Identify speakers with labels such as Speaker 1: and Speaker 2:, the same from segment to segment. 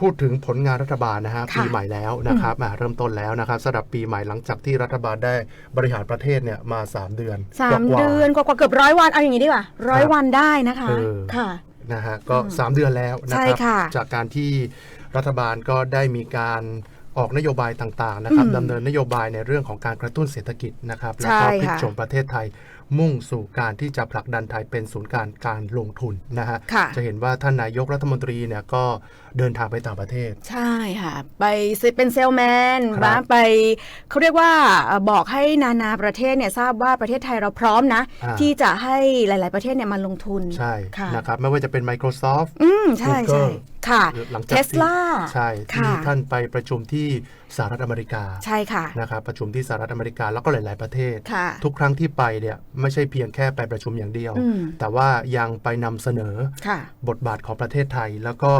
Speaker 1: พูดถึงผลงานรัฐบาลนะฮะ
Speaker 2: ค่ะ
Speaker 1: ปีใหม่แล้วนะครับอ่าเริ่มต้นแล้วนะครับสำหรับปีใหม่หลังจากที่รัฐบาลได้บริหารประเทศเนี่ยมา 3 เดือน
Speaker 2: สาม
Speaker 1: กว่าๆ
Speaker 2: เดือนกว่าๆเกือบร้อยวันเอาอย่างนี้ดีกว่าร้อย
Speaker 1: ครับ
Speaker 2: วันได้นะคะ
Speaker 1: เออ
Speaker 2: ค่ะ
Speaker 1: นะฮะก็ 3 เดือนแล้วนะ
Speaker 2: ใช่
Speaker 1: ครับ
Speaker 2: ค่ะ
Speaker 1: จากการที่รัฐบาลก็ได้มีการ ออกนโยบายต่างๆนะครับ
Speaker 2: อืม
Speaker 1: ดำเนินนโยบายในเรื่องของการกระตุ้นเศรษฐกิจนะครับแล้ว
Speaker 2: ใช่
Speaker 1: ก็พลิก
Speaker 2: ค่ะ
Speaker 1: โฉมประเทศไทยมุ่งสู่การที่จะผลักดันไทยเป็นศูนย์การการลงทุนนะฮะ
Speaker 2: ค่ะ
Speaker 1: จะเห็นว่าท่านนายกรัฐมนตรีเนี่ยก็เดินทางไปต่างประเทศ
Speaker 2: ใช่ค่ะ ไปเป็นเซลแมน
Speaker 1: ครับ
Speaker 2: นะไปเขาเรียกว่าเอ่อบอกให้นานาประเทศเนี่ยทราบว่าประเทศไทยเราพร้อมนะ
Speaker 1: อ่า
Speaker 2: ที่จะให้หลาย ๆประเทศเนี่ยมาลงทุน
Speaker 1: ใช่
Speaker 2: ค่ะ
Speaker 1: นะครับไม่ว่าจะเป็น Microsoft
Speaker 2: อืมใช่ใช่
Speaker 1: Google
Speaker 2: ค่ะ
Speaker 1: หลัง
Speaker 2: เท
Speaker 1: จาก
Speaker 2: ส
Speaker 1: ที่
Speaker 2: ลา
Speaker 1: ใช่ที่
Speaker 2: ค่ะ
Speaker 1: ท่านไปประชุมที่สหรัฐอเมริกา
Speaker 2: ใช่ค่ะ
Speaker 1: นะครับประชุมที่สหรัฐอเมริกาแล้วก็หลาย ๆ ประเทศ
Speaker 2: ค่ะ
Speaker 1: ทุกครั้งที่ไปเนี่ยไม่ใช่เพียงแค่ไปประชุมอย่างเดียว
Speaker 2: อืม
Speaker 1: แต่ว่ายังไปนำเสนอ
Speaker 2: ค่ะ
Speaker 1: บทบาทของประเทศไทย แล้วก็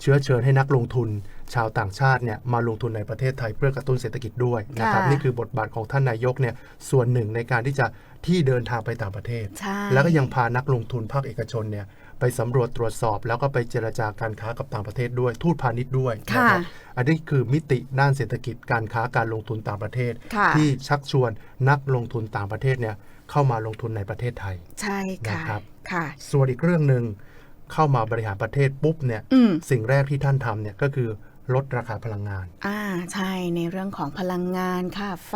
Speaker 1: เชื้อเชิญให้นักลงทุนชาวต่างชาติเนี่ยมาลงทุนในประเทศไทยเพื่อกระตุ้นเศรษฐกิจด้วยนะครับ
Speaker 2: ค่ะ
Speaker 1: นี่คือบทบาทของท่านนายกเนี่ยส่วนหนึ่งในการที่จะที่เดินทางไปต่างประเทศ
Speaker 2: ใช่
Speaker 1: แล้วก็ยังพานักลงทุนภาคเอกชนเนี่ย ไปสำรวจตรวจสอบ แล้วก็ไปเจรจาการค้ากับต่างประเทศด้วย ทูตพาณิชย์ด้วยนะ
Speaker 2: ค่ะ
Speaker 1: ครับอันนี้คือมิติด้านเศรษฐกิจการค้าการลงทุนต่างประเทศ
Speaker 2: ค่ะ
Speaker 1: ที่ชักชวนนักลงทุนต่างประเทศเนี่ยเข้ามาลงทุนในประเทศไทย
Speaker 2: ใช่ค่ะ
Speaker 1: นะครับ
Speaker 2: ค่ะ
Speaker 1: ส่วนอีกเรื่องหนึ่งเข้ามาบริหารประเทศปุ๊บเนี่ย
Speaker 2: อืม
Speaker 1: สิ่งแรกที่ท่านทำเนี่ยก็คือ ลดราคาพลังงาน
Speaker 2: อ่าใช่ในเรื่องของพลังงานค่ะ ไฟ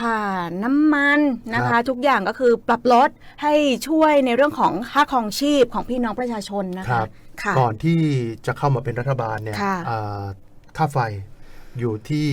Speaker 2: ค่ะน้ำมันนะ
Speaker 1: ครั
Speaker 2: คะ
Speaker 1: บ
Speaker 2: ทุกอย่างก็คือปรับลดให้ช่วยในเรื่องของค่าครองชีพของพี่น้องประชาชนนะ
Speaker 1: ครั
Speaker 2: คะ
Speaker 1: บ
Speaker 2: ค่ะ
Speaker 1: ก่อนที่จะเข้ามาเป็นรัฐบาลเนี่ย
Speaker 2: ค่ะ
Speaker 1: อ่าค่าไฟอยู่ที่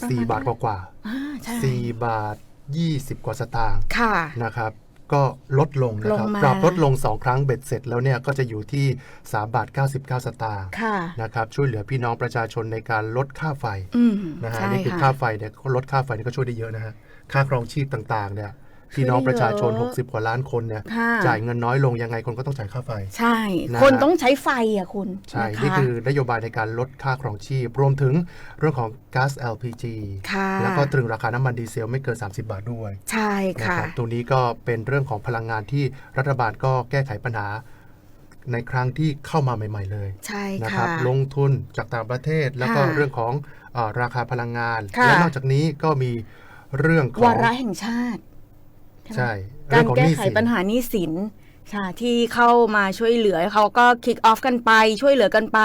Speaker 2: ประมาณ
Speaker 1: 4บาทกว่า
Speaker 2: อ่าใช่
Speaker 1: ๆ4บาท 20 กว่าสตางค์
Speaker 2: ค่ะ
Speaker 1: นะครับ ก็ลดลงนะครับ
Speaker 2: ลงมา
Speaker 1: ปรับลดลง 2 ครั้งเบ็ดเสร็จแล้วเนี่ยก็จะอยู่ที่ 3 บาท 99 สตางค์
Speaker 2: ค่ะ
Speaker 1: นะครับช่วยเหลือพี่น้องประชาชนในการลดค่าไฟ
Speaker 2: อืม
Speaker 1: นะฮะ
Speaker 2: ใช่
Speaker 1: นี่คือ
Speaker 2: ค่ะ
Speaker 1: ค่าไฟเนี่ยลดค่าไฟนี่ก็ช่วยได้เยอะนะฮะค่าครองชีพต่างๆเนี่ย พี่น้องประชาชน
Speaker 2: ช่วยได้เยอะ
Speaker 1: 60 กว่าล้านคนเนี่ย
Speaker 2: ค่ะ
Speaker 1: จ่ายเงินน้อยลงยังไงคนก็ต้องจ่ายค่าไฟ
Speaker 2: ใช่
Speaker 1: นะ
Speaker 2: คน
Speaker 1: ฮะ
Speaker 2: ต้องใช้ไฟอะคุณ
Speaker 1: ใช่ะะนี่คือนโยบายในการลดค่าครองชีพ รวมถึงเรื่องของก๊าซ LPG
Speaker 2: ค่ะ
Speaker 1: แล้วก็ตรึงราคาน้ำมันดีเซลไม่เกิน 30 บาทด้วย
Speaker 2: ใช่
Speaker 1: นะ
Speaker 2: ค่ะ
Speaker 1: ครับตรงนี้ก็เป็นเรื่องของพลังงานที่รัฐบาลก็แก้ไขปัญหาในครั้งที่เข้ามาใหม่ ๆ เลย
Speaker 2: ใช่
Speaker 1: นะค
Speaker 2: ค่ะ
Speaker 1: รับลงทุนจากต่างประเทศแล้วก็
Speaker 2: ค่ะ
Speaker 1: เรื่องของเออราคาพลังงาน
Speaker 2: ค่ะ
Speaker 1: และนอกจากนี้ก็มีเรื่องของ
Speaker 2: วาระแห่งชาติ
Speaker 1: ใช่
Speaker 2: กา
Speaker 1: เรื่
Speaker 2: ร
Speaker 1: องของ
Speaker 2: แก้
Speaker 1: หนี้
Speaker 2: ไข
Speaker 1: สิน
Speaker 2: ปัญหาหนี้สิน ค่ะที่เข้ามาช่วยเหลือเขาก็คิกออฟกันไป ช่วยเหลือกันไป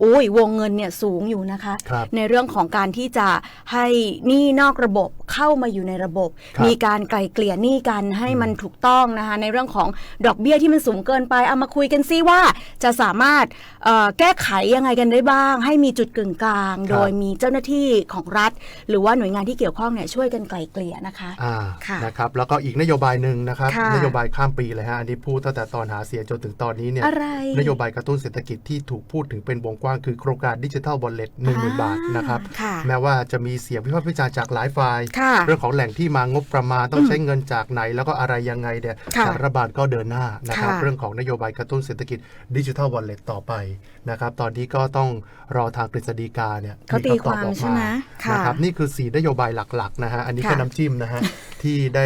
Speaker 2: โอ้ยวงเงินเนี่ยสูงอยู่นะคะ
Speaker 1: ครับ
Speaker 2: ในเรื่องของการที่จะให้หนี้นอกระบบเข้ามาอยู่ในระบบ
Speaker 1: ครับ
Speaker 2: มีการไกลเกลี่ยหนี้กันให้มันถูกต้องนะคะ ในเรื่องของดอกเบี้ยที่มันสูงเกินไปเอามาคุยกันซิว่าจะสามารถเอ่อแก้ไขยังไงกันได้บ้าง ให้มีจุดกึ่งกลาง โดยมีเจ้าหน้าที่ของรัฐ หรือว่าหน่วยงานที่เกี่ยวข้องเนี่ยช่วยกันไกลเกลี่ยนะคะ
Speaker 1: อ่า
Speaker 2: ค่ะ
Speaker 1: นะครับแล้วก็อีกนโยบายหนึ่งนะครับ
Speaker 2: ค่ะ
Speaker 1: นโยบายข้ามปีเลยฮะอันนี้พูดตั้งแต่ตอนหาเสียงจนถึงตอนนี้เนี่ย
Speaker 2: อะไร
Speaker 1: นโยบายกระตุ้นเศรษฐกิจที่ถูกพูดถึงเป็นวงกว้างคือโครงการดิจิทัลบอลเล็ตหนึ่งหมื่นบาทนะครับ
Speaker 2: ค่ะ
Speaker 1: แม้ว่าจะมีเสียงวิพากษ์วิจารณ์จากหลายฝ่าย
Speaker 2: ค่ะ
Speaker 1: เรื่องของแหล่งที่มางบประมาณต้องใช้เงินจากไหน แล้วก็อะไรยังไงเนี่ย
Speaker 2: ค่ะ
Speaker 1: ทางรัฐบาลก็เดินหน้านะครับ
Speaker 2: ค่ะ
Speaker 1: เรื่องของนโยบายกระตุ้นเศรษฐกิจดิจิทัลวอลเล็ตต่อไปนะครับตอนนี้ก็ต้องรอทางกฤษฎีกาเนี่ย
Speaker 2: เขาตีความ
Speaker 1: ออก
Speaker 2: ใช่ไหมค่ะ
Speaker 1: นะครับนี่คือ4นโยบายหลักๆนะฮะอันนี้
Speaker 2: ค่ะ
Speaker 1: แค่น้ำจิ้มนะฮะที่ได้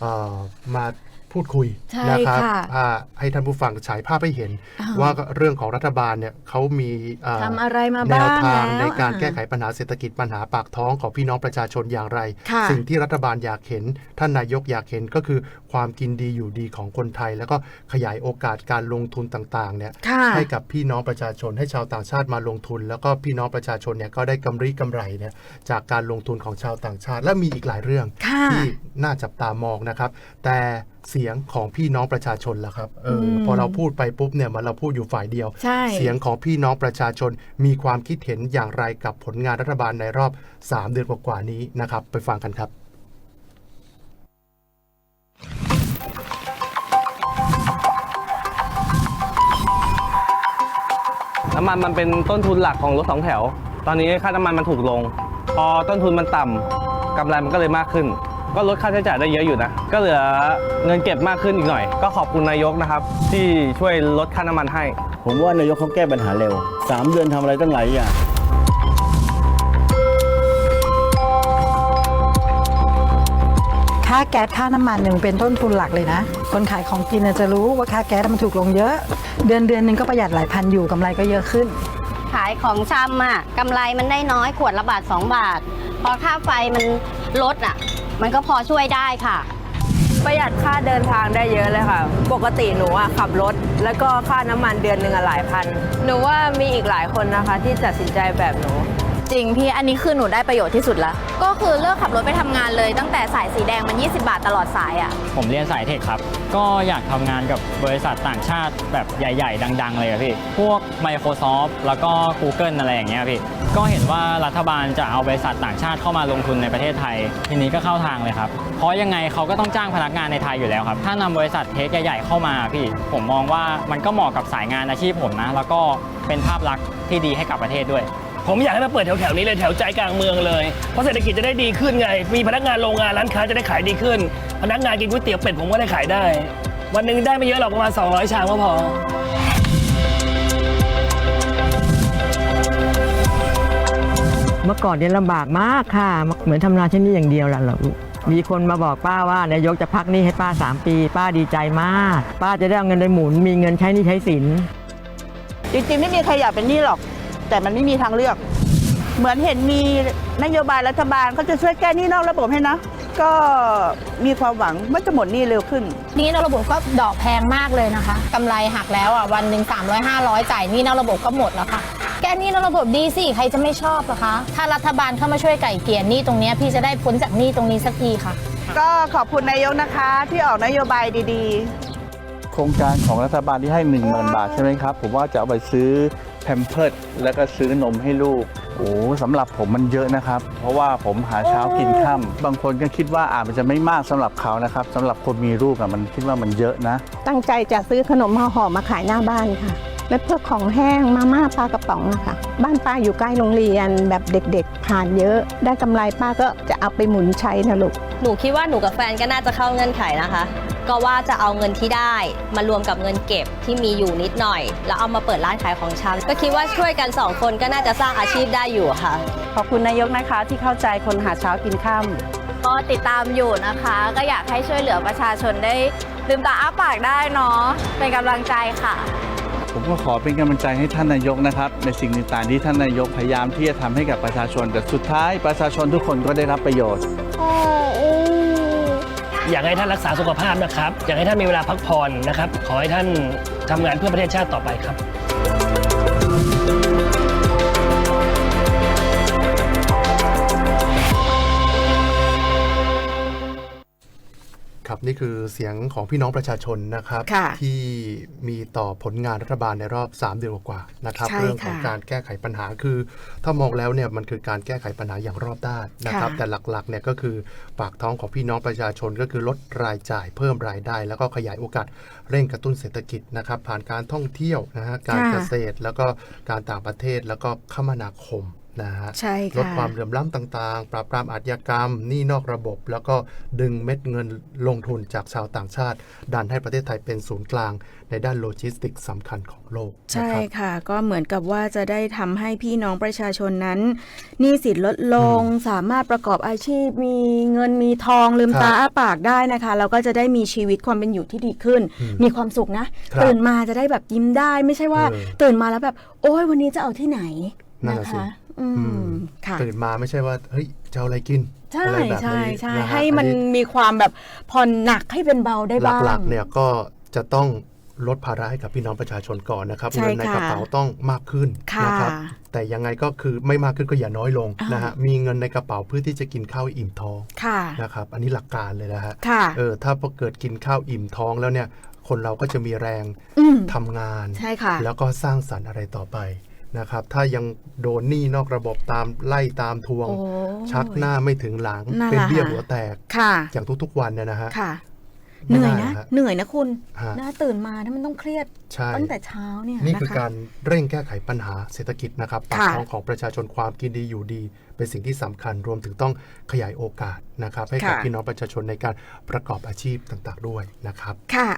Speaker 1: เอ่อมา พูดคุย
Speaker 2: ใช่
Speaker 1: นะครับ
Speaker 2: ค่ะ
Speaker 1: พาให้ท่านผู้ฟังฉายภาพให้เห็น
Speaker 2: อ่า
Speaker 1: ว่าเรื่องของรัฐบาลเนี่ยเขามีเอ่อ
Speaker 2: ทำอะไรมา
Speaker 1: แน
Speaker 2: บ้าวง
Speaker 1: ทาง
Speaker 2: แล้ว
Speaker 1: ในการ
Speaker 2: อ่
Speaker 1: แก้ไขปัญหาเศรษฐกิจปัญหาปากท้องของพี่น้องประชาชนอย่างไร
Speaker 2: ค่ะ
Speaker 1: สิ่งที่รัฐบาลอยากเห็น ท่านนายกอยากเห็นก็คือความกินดีอยู่ดีของคนไทย แล้วก็ขยายโอกาสการลงทุนต่างๆเนี่ย
Speaker 2: ค่ะ
Speaker 1: ให้กับพี่น้องประชาชนให้ชาวต่างชาติมาลงทุน แล้วก็พี่น้องประชาชนเนี่ยก็ได้กำไรกำไรเนี่ยจากการลงทุนของชาวต่างชาติ และมีอีกหลายเรื่อง
Speaker 2: ค่ะ
Speaker 1: ที่น่าจับตามองนะครับ แต่ เสียงของพี่น้องประชาชนล่ะครับเอออ
Speaker 2: ม
Speaker 1: พอเราพูดไปปุ๊บเนี่ยเหมันเราพูดอยู่ฝ่ายเดียว
Speaker 2: ใช่
Speaker 1: เสียงของพี่น้องประชาชนมีความคิดเห็นอย่างไรกับผลงานรัฐบาลในรอบ 3 เดือนกว่าๆนี้นะครับ ไปฟังกันครับ
Speaker 3: น้ำมันมันเป็นต้นทุนหลักของรถสองแถว ตอนนี้ค่าน้ำมันมันถูกลง พอต้นทุนมันต่ำกำไรมันก็เลยมากขึ้น ก็ลดค่าใช้จ่ายได้เยอะอยู่นะ ก็เหลือเงินเก็บมากขึ้นอีกหน่อย ก็ขอบคุณนายกนะครับ ที่ช่วยลดค่าน้ำมันให้
Speaker 4: ผมว่านายกเขาแก้ปัญหาเร็ว 3 เดือนทำอะไรตั้งหลายอย่าง
Speaker 5: ค่าแก๊สค่าน้ำมันเนี่ยมันเป็นต้นทุนหลักเลยนะ คนขายของกินน่ะจะรู้ว่าค่าแก๊สมันถูกลงเยอะ เดือนเดือนหนึงก็ประหยัดหลายพันอยู่กำไรก็เยอะขึ้น
Speaker 6: ขายายของชำอะกำไรมันได้น้อยขวดละบาท 2 บาท พอค่าไฟมันลดอะ มันก็พอช่วยได้ค่ะ
Speaker 7: ประหยัดค่าเดินทางได้เยอะเลยค่ะ ปกติหนูอะขับรถ แล้วก็ค่าน้ำมันเดือนหนึ่งอะหลายพัน หนูว่ามีอีกหลายคนนะคะที่ตัดสินใจแบบหนู
Speaker 8: จริงพี่อันนี้คือหนูได้ประโยชน์ที่สุดละก็คือเลิกขับรถไปทำงานเลย ตั้งแต่สายสีแดงมัน 20 บาทตลอดสายอะ่ะ
Speaker 9: ผมเรียนสายเทคครับ ก็อยากทำงานกับบริษัทต่างชาติแบบใหญ่ ๆ ดัง ๆ เลยอะพี่ พวก Microsoft แล้วก็ Google อะไรอย่างเงี้ยพี่ ก็เห็นว่ารัฐบาลจะเอาบริษัทต่างชาติเข้ามาลงทุนในประเทศไทย ทีนี้ก็เข้าทางเลยครับ เพราะยังไงเขาก็ต้องจ้างพนักงานในไทยอยู่แล้วครับ ถ้านำบริษัทเทคใหญ่ ๆ เข้ามาพี่ ผมมองว่ามันก็เหมาะกับสายงานอาชีพผมนะ แล้วก็เป็นภาพลักษณ์ที่ดีให้กับประเทศด้วย
Speaker 10: ผมอยากให้มาเปิดแถวๆนี้เลยแถวใจกลางเมืองเลย เพราะเศรษฐกิจจะได้ดีขึ้นไง มีพนักงานโรงงานร้านค้าจะได้ขายดีขึ้น พนักงานกินก๋วยเตี๋ยวเป็ดผมก็ได้ขายได้ วันหนึ่งได้ไม่เยอะหรอกประมาณ 200 ชามก็พอ
Speaker 7: เมื่อก่อนเนี่ยลำบากมากค่ะ เหมือนทำนาที่นี่อย่างเดียวแหละลูกมีคนมาบอกป้าว่านายกจะพักหนี้ให้ป้า 3 ปี ป้าดีใจมาก ป้าจะได้เอาเงินไปหมุน มีเงินใช้หนี้ใช้สิน
Speaker 11: จริงๆ ไม่มีใครอยากเป็นหนี้หรอก แต่มันไม่มีทางเลือก เหมือนเห็นมีนโยบายรัฐบาลเขาจะช่วยแก้หนี้นอกระบบให้นะ ก็มีความหวังว่าจะหมดหนี้เร็วขึ้น
Speaker 8: นี่นอกระบบก็ดอกแพงมากเลยนะคะกำไรหักแล้วอะวันหนึ่ง300 500 จ่ายหนี่นอกระบบก็หมดแล้วค่ะ แก้หนี่นอกระบบดีสิใครจะไม่ชอบล่ะคะ ถ้ารัฐบาลเข้ามาช่วยไก่เกลี่ยหนี้ตรงเนี้ยพี่จะได้พ้นจากหนี้ตรงนี้สักทีค่ะ
Speaker 11: ก็ขอบคุณนายกนะคะที่ออกนโยบายดีๆ
Speaker 4: โครงการของรัฐบาลที่ให้ 1 0,000 บาทใช่ไหมครับ ผมว่าจะเอาไปซื้อ แพมเพิร์ดแล้วก็ซื้อนมให้ลูก โอ้สำหรับผมมันเยอะนะครับ เพราะว่าผมหาเช้ากินค่ำบางคนก็คิดว่าอาจมันจะไม่มากสำหรับเขานะครับสำหรับคนมีลูกอะมันคิดว่ามันเยอะนะ
Speaker 5: ตั้งใจจะซื้อขนมห่อๆมาขายหน้าบ้านค่ะ และเพื่อของแห้งมาม่าปลากระป๋องนะคะบ้านป้าอยู่ใกล้โรงเรียนแบบเด็กๆ ผ่านเยอะ ได้กำไรป้าก็จะเอาไปหมุนใช้นะลูก
Speaker 6: หนูคิดว่าหนูกับแฟนก็น่าจะเข้าเงื่อนไขนะคะ ก็ว่าจะเอาเงินที่ได้มารวมกับเงินเก็บที่มีอยู่นิดหน่อย แล้วเอามาเปิดร้านขายของชำก็คิดว่าช่วยกันสองคนก็น่าจะสร้างอาชีพได้อยู่ค่ะ
Speaker 11: ขอบคุณนายกนะคะที่เข้าใจคนหาเช้ากินค่ำ
Speaker 8: ก็ติดตามอยู่นะคะ ก็อยากให้ช่วยเหลือประชาชนได้ลืมตาอ้าปากได้เนาะเป็นกำลังใจค่ะ
Speaker 4: ผมก็ขอเป็นกำลังใจให้ท่านนายกนะครับ ในสิ่งต่างๆที่ท่านนายกพยายามที่จะทำให้กับประชาชน แต่สุดท้ายประชาชนทุกคนก็ได้รับประโยชน์
Speaker 10: อยากให้ท่านรักษาสุขภาพนะครับ อยากให้ท่านมีเวลาพักผ่อนนะครับ ขอให้ท่านทำงานเพื่อประเทศชาติต่อไปครับ
Speaker 1: ครับนี่คือเสียงของพี่น้องประชาชนนะครับ
Speaker 2: ค่ะ
Speaker 1: ที่มีต่อผลงานรัฐบาลในรอบ 3 เดือนกว่าๆนะครับ
Speaker 2: ใช่
Speaker 1: เรื่องของ
Speaker 2: ค่ะ
Speaker 1: การแก้ไขปัญหาคือ ถ้ามองแล้วเนี่ยมันคือการแก้ไขปัญหาอย่างรอบด้านนะครับ
Speaker 2: ค่ะ
Speaker 1: แต่หลักๆเนี่ยก็คือปากท้องของพี่น้องประชาชนก็คือลดรายจ่ายเพิ่มรายได้ แล้วก็ขยายโอกาสเร่งกระตุ้นเศรษฐกิจนะครับ ผ่านการท่องเที่ยวนะฮะการเกษตรแล้วก็การต่างประเทศแล้วก็คมนาคม นะฮะ
Speaker 2: ใช่
Speaker 1: ลด
Speaker 2: ค่ะ
Speaker 1: ความเหลื่อมล้ำต่างๆ ปราบปรามอาชญากรรมหนี้นอกระบบ แล้วก็ดึงเม็ดเงินลงทุนจากชาวต่างชาติ ดันให้ประเทศไทยเป็นศูนย์กลาง ในด้านโลจิสติกส์สำคัญของโลก
Speaker 2: ใช่
Speaker 1: นะครับ
Speaker 2: ค่ะ ก็เหมือนกับว่าจะได้ทำให้พี่น้องประชาชนนั้นหนี้สินลดลงสามารถประกอบอาชีพ มีเงินมีทองลืม
Speaker 1: ครับ
Speaker 2: ตาอ้าปากได้นะคะแล้วก็จะได้มีชีวิตความเป็นอยู่ที่ดีขึ้น
Speaker 1: อืม
Speaker 2: มีความสุขนะ
Speaker 1: ครับ
Speaker 2: ตื่นมาจะได้แบบยิ้มได้ไม่ใช่ว่า
Speaker 1: เออ
Speaker 2: ตื่นมาแล้วแบบ โอ้ยวันนี้จะเอาที่ไหน
Speaker 1: นั่น
Speaker 2: นะ
Speaker 1: น่ะสิ
Speaker 2: คะ อื
Speaker 1: อื
Speaker 2: ม
Speaker 1: ม
Speaker 2: ค่ะ
Speaker 1: ตื่นมาไม่ใช่ว่าเฮ้ยจะเอาอะไรกิน
Speaker 2: ใช่
Speaker 1: อะไรแบบ
Speaker 2: ใช่
Speaker 1: นี้
Speaker 2: ใช่
Speaker 1: นะฮะ
Speaker 2: ให้มัน
Speaker 1: อั
Speaker 2: มีความแบบผ่อนหนักให้เป็นเบาได้บ้าง
Speaker 1: หลักๆเนี่ยก็จะต้องลดภาระให้กับพี่น้องประชาชนก่อนนะครับ
Speaker 2: ใช่
Speaker 1: เงินใน
Speaker 2: ค่ะ
Speaker 1: กระเป๋าต้องมากขึ้น
Speaker 2: ค่ะ
Speaker 1: นะครับแต่ยังไงก็คือไม่มากขึ้นก็อย่าน้อยลง
Speaker 2: อ่าน
Speaker 1: นะฮะมีเงินในกระเป๋าเพื่อที่จะกินข้าวให้อิ่มท้อง
Speaker 2: ค่ะ
Speaker 1: นะครับอันนี้หลักการเลยนะฮะ
Speaker 2: ค่ะ
Speaker 1: เออถ้าพอเกิดกินข้าวอิ่มท้องแล้วเนี่ยคนเราก็จะมีแรง
Speaker 2: อืม
Speaker 1: ทำงาน
Speaker 2: ใช่ค่ะ
Speaker 1: แล้วก็สร้างสรรค์อะไรต่อไป นะครับ ถ้ายังโดนหนี้นอกระบบตามไล่ตามทวง
Speaker 2: โอ้
Speaker 1: ชักหน้าไม่ถึงหลัง
Speaker 2: นั่น
Speaker 1: เป็น
Speaker 2: แหละ
Speaker 1: เบี้ย
Speaker 2: ค่ะ
Speaker 1: หัวแตก
Speaker 2: ค่ะ
Speaker 1: อย่างทุกๆวันเนี่ยนะฮะ
Speaker 2: ค่ะเห
Speaker 1: ไม่
Speaker 2: นื่อย
Speaker 1: ได้
Speaker 2: นะ
Speaker 1: ฮะ
Speaker 2: เหนื่อยนะคุณ
Speaker 1: ฮะ
Speaker 2: น่าตื่นมาถ้ามันต้องเครียด
Speaker 1: ใช่
Speaker 2: ตั้งแต่เช้าเนี่ย
Speaker 1: นี่
Speaker 2: นะ
Speaker 1: คือ
Speaker 2: คะ
Speaker 1: การเร่งแก้ไขปัญหาเศรษฐกิจนะครับปาก
Speaker 2: ค่ะ
Speaker 1: ท้องของประชาชนความกินดีอยู่ดี เป็นสิ่งที่สำคัญรวมถึงต้องขยายโอกาสนะครับ ให้กับ
Speaker 2: ค่ะ
Speaker 1: พี่น้องประชาชนในการประกอบอาชีพต่างๆด้วยนะครับ
Speaker 2: ค่ะ